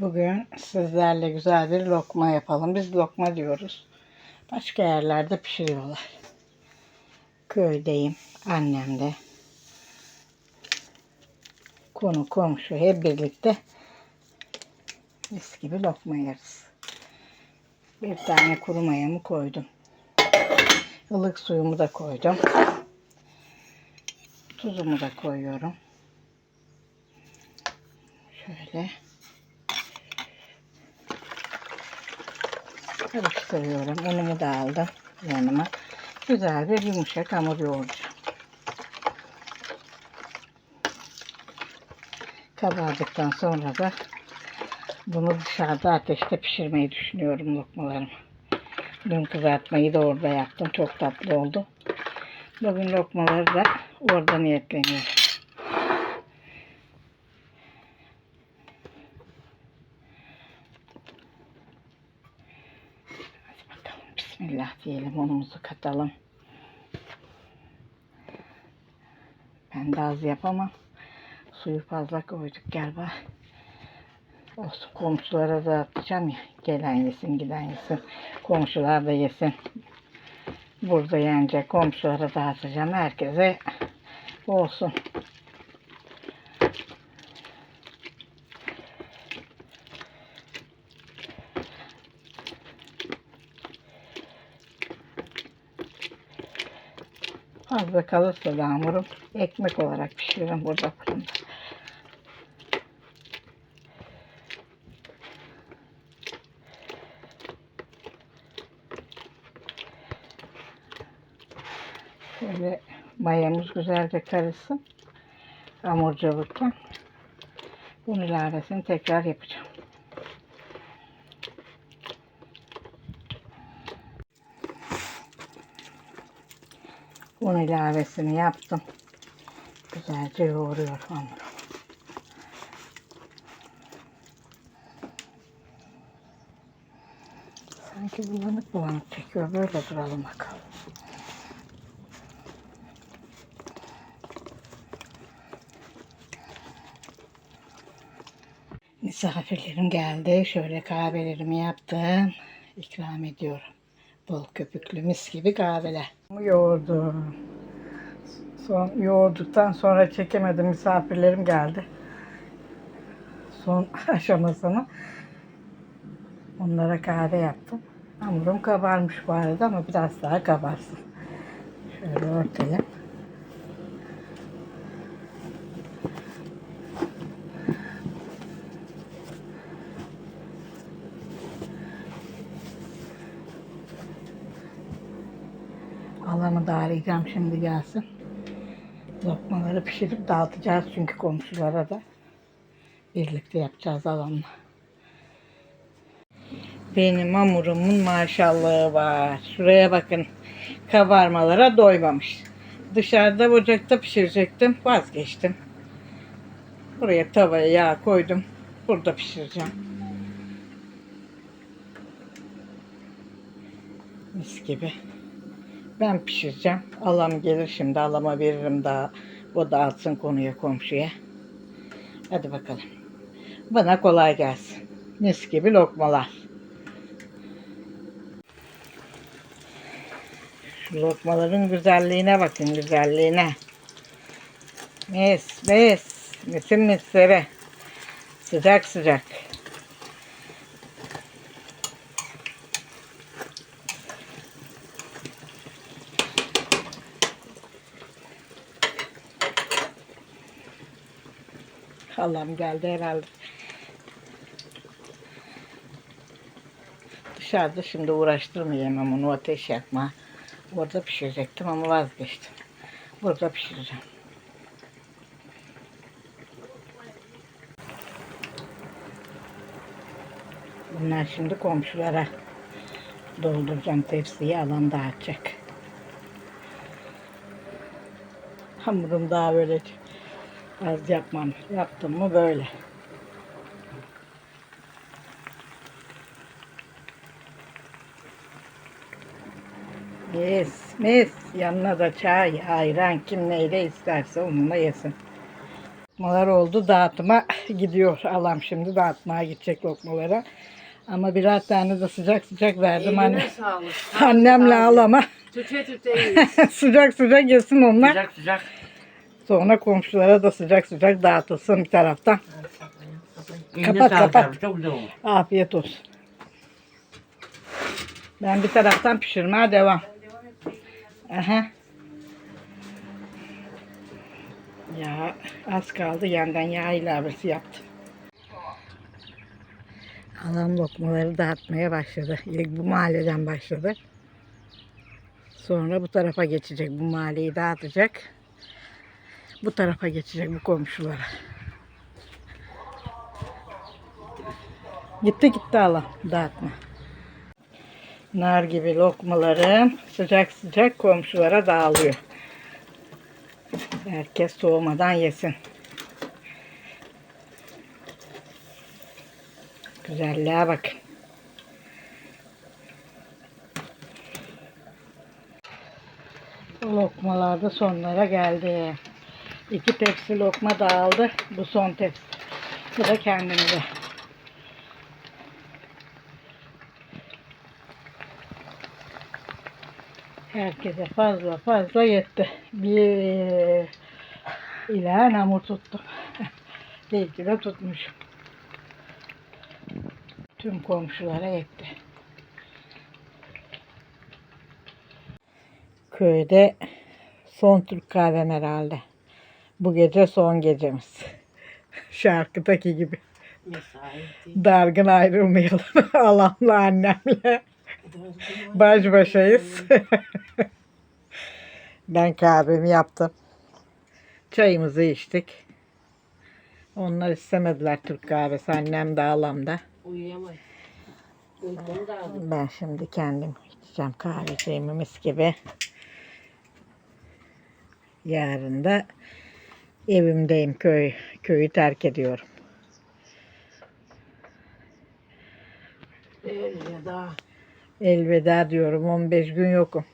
Bugün sizlerle güzel bir lokma yapalım. Biz lokma diyoruz. Başka yerlerde pişiriyorlar. Köydeyim. Annem de. Konu komşu hep birlikte mis gibi lokma yeriz. Bir tane kuru mayamı koydum. Ilık suyumu da koydum. Tuzumu da koyuyorum. Şöyle. Karıştırıyorum. Unumu da aldım yanıma. Güzel bir yumuşak hamur yoğuracağım. Kabardıktan sonra da bunu dışarıda ateşte pişirmeyi düşünüyorum lokmalarımı. Dün kızartmayı da orada yaptım. Çok tatlı oldu. Bugün lokmaları da orada niyetleniyorum. Hadi bakalım. Bismillah diyelim. Unumuzu katalım. Ben de az yapamam. Suyu fazla koyduk galiba. Olsun komşulara da atacağım ya. Gelen yesin giden yesin. Komşular da yesin. Burada yenecek komşulara dağıtacağım. Herkese olsun. Fazla kalırsa da hamurum ekmek olarak pişiririm burada fırında. Şöyle mayamız güzelce karışsın. Hamurcılıktan. Un ilavesini tekrar yapacağım. Un ilavesini yaptım. Güzelce yoğuruyorum hamuru. Sanki bulanık bulanık çekiyor. Böyle duralım bakalım. Misafirlerim geldi. Şöyle kahvelerimi yaptım. İkram ediyorum. Bol köpüklü mis gibi kahveler. Yoğurdum. Son, yoğurduktan sonra çekemedim. Misafirlerim geldi. Son aşamasını. Onlara kahve yaptım. Hamurum kabarmış bu arada ama biraz daha kabarsın. Şöyle örtelim. Alanı da arayacağım şimdi gelsin. Lokmaları pişirip dağıtacağız çünkü komşulara da. Birlikte yapacağız alanla. Benim hamurumun maşallahı var. Şuraya bakın. Kabarmalara doymamış. Dışarıda ocakta pişirecektim. Vazgeçtim. Buraya tavaya yağ koydum. Burada pişireceğim. Mis gibi. Ben pişireceğim. Alam gelir şimdi. Alama veririm daha. O dağıtsın konuya komşuya. Hadi bakalım. Bana kolay gelsin. Mis gibi lokmalar. Şu lokmaların güzelliğine bakın güzelliğine. Mis mis. Misin misleri. Sıcak sıcak. Halam geldi herhalde. Dışarıda şimdi uğraştırmayayım onu ateş yakma. Orada pişirecektim ama vazgeçtim. Burada pişireceğim. Bunlar şimdi komşulara dolduracağım tepsiyi alan dağıtacak. Hamurum daha böyle az yapmam. Yaptım mı böyle. Mis mis. Yanına da çay, ayran kim neyle isterse onunla yesin. Lokmalar oldu dağıtıma gidiyor. Alam şimdi dağıtmaya gidecek lokmalara. Ama birer tane de sıcak sıcak verdim anne. Eline sağlık. Annemle alama. Tüte tüte sıcak sıcak yesin onlar. sıcak sıcak. Sonra komşulara da sıcak sıcak dağıtılsın bir taraftan. Eline Kapat, sağlık kapat. abi, Çok güzel olmuş. Afiyet olsun. Ben bir taraftan pişirmeye devam. Aha. Ya az kaldı yandan yağ ilavesi yaptım. Alan lokmaları dağıtmaya başladı. İlk bu mahalleden başladı. Sonra bu tarafa geçecek. Bu mahalleyi dağıtacak. Bu tarafa geçecek bu komşulara. Gitti gitti Allah dağıtma. Nar gibi lokmalarım sıcak sıcak komşulara dağılıyor. Herkes soğumadan yesin. Güzelliğe bakın. Lokmalar da sonlara geldi. İki tepsi lokma dağıldı. Bu son tepsi. Bu da kendimize. Herkese fazla fazla yetti. Bir ila hamur tuttum. İyi ki de tutmuşum. Tüm komşulara yetti. Köyde son Türk kahvem herhalde. Bu gece son gecemiz. Şarkıdaki gibi. Mesai. Dargın ayrılmayalım. Alamla annemle. Baş başayız. ben kahvemi yaptım. Çayımızı içtik. Onlar istemediler Türk kahvesi. Annem de alam da. Uyuyamayız. Ben şimdi kendim içeceğim kahveciğimi mis gibi. Yarın da evimdeyim köy. Köyü terk ediyorum. Daha. Elveda diyorum. 15 gün yokum.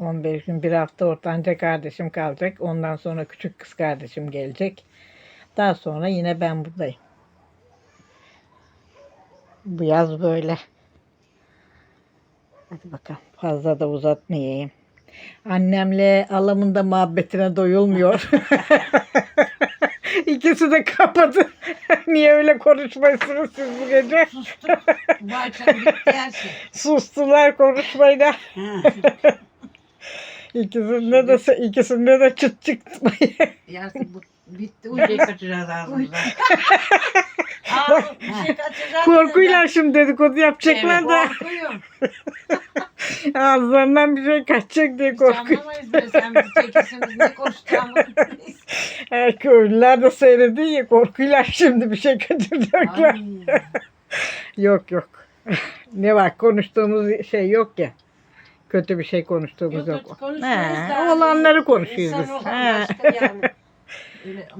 15 gün bir hafta ortanca kardeşim kalacak. Ondan sonra küçük kız kardeşim gelecek. Daha sonra yine ben buradayım. Bu yaz böyle. Hadi bakalım. Fazla da uzatmayayım. Annemle alamın da muhabbetine doyulmuyor. İkisi de kapadı. Niye öyle konuşmuyorsunuz siz bu gece? Bu akşam bitti her şey. Sustular konuşmayla. İkisinde de ikisinde de çıt. Yarın bu bitti. Uyuyacak kaçacağız ağzımıza. Ağzım bir şey kaçacağız. Korkuyla şimdi dedikodu yapacaklar da Korkuyorum. Ağızlarından bir şey kaçacak diye korkuyor. anlamayız böyle sen bizi çekilsin biz ne konuşacağımızı bilmeyiz. Her köylüler de seyrediyor ya korkuyla şimdi bir şey kaçıracaklar. Yok yok. Ne var konuştuğumuz şey yok ya. Kötü bir şey konuştuğumuz yok. Yok, He, da. olanları konuşuyoruz biz. He. yani.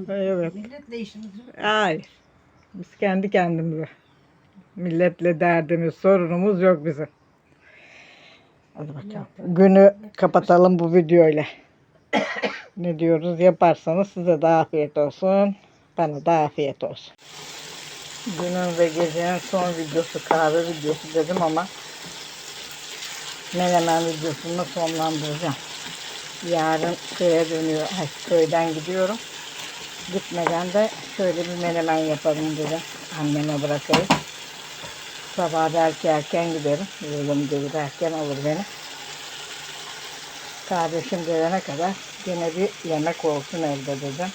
Evet. Milletle işimiz yok. Hayır. Biz kendi kendimize. Milletle derdimiz, sorunumuz yok bizim. Hadi bakalım. Günü kapatalım bu videoyla. ne diyoruz? Yaparsanız size de afiyet olsun. Bana da afiyet olsun. Günün ve gecenin son videosu, kahve videosu dedim ama Menemen videosunu sonlandıracağım. Yarın köye dönüyor. Ay, köyden gidiyorum. Gitmeden de şöyle bir menemen yapalım dedim. Anneme bırakayım. Sabah belki erken giderim. Yolum gelir erken alır beni. Kardeşim gelene kadar yine bir yemek olsun evde dedim.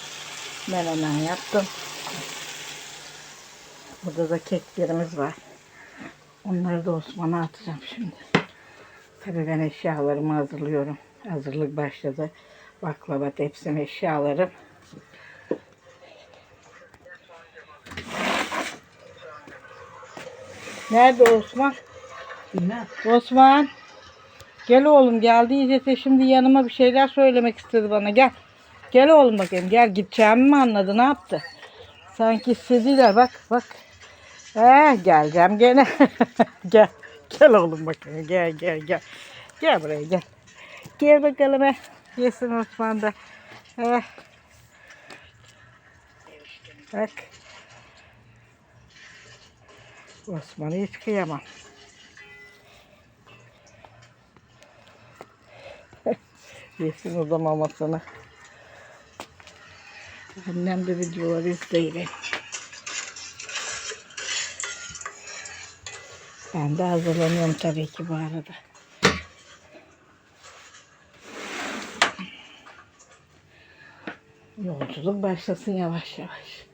Menemen yaptım. Burada da keklerimiz var. Onları da Osman'a atacağım şimdi. Tabii ben eşyalarımı hazırlıyorum. Hazırlık başladı. Baklava, tepsim, eşyalarım. Nerede Osman? Bilmem. Osman. Gel oğlum geldi iyice şimdi yanıma bir şeyler söylemek istedi bana. Gel. Gel oğlum bakayım. Gel gideceğimi mi anladı? Ne yaptı? Sanki istediler. Bak bak. He, geleceğim gene. gel. Gel oğlum bakayım. Gel gel gel. Gel buraya gel. Gel bakalım he. Yesin Osman da. Eh. Bak. Osman'ı hiç kıyamam. Yesin o da mamasını. Annem de videoları izleyin. Ben de hazırlanıyorum tabii ki bu arada. Yolculuk başlasın yavaş yavaş.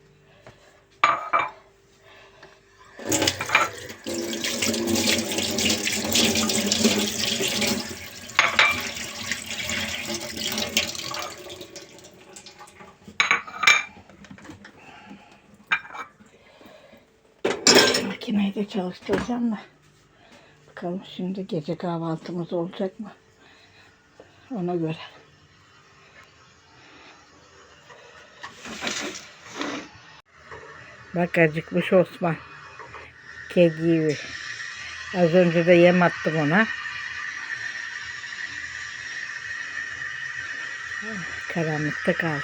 Makineyi de çalıştıracağım da. Bakalım şimdi gece kahvaltımız olacak mı? Ona göre. Bak acıkmış Osman. Kedi gibi. Az önce de yem attım ona. Karanlıkta kaldı.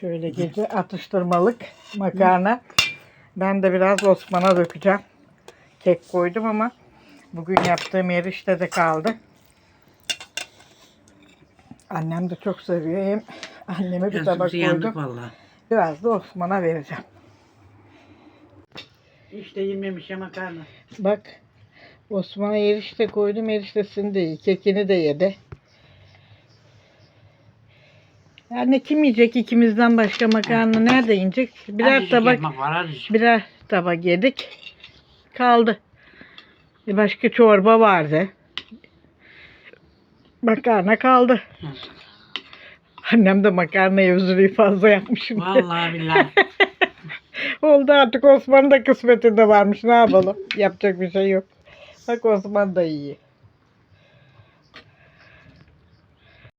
Şöyle gece atıştırmalık makarna. Ben de biraz Osman'a dökeceğim. Kek koydum ama bugün yaptığım erişte de kaldı. Annem de çok seviyor. Hem anneme bir tabak koydum. valla. Biraz da Osman'a vereceğim. İşte yememiş ya makarna. Bak Osman'a erişte koydum. Eriştesini de iyi. Kekini de yedi. Yani kim yiyecek ikimizden başka makarna nerede yiyecek? Birer tabak var birer tabak yedik. Kaldı. E Başka çorba vardı. Makarna kaldı. Annem de makarnayı özürlüğü fazla yapmışım. Vallahi billahi. Oldu artık Osman'ın da kısmetinde varmış. Ne yapalım? Yapacak bir şey yok. Bak Osman da iyi.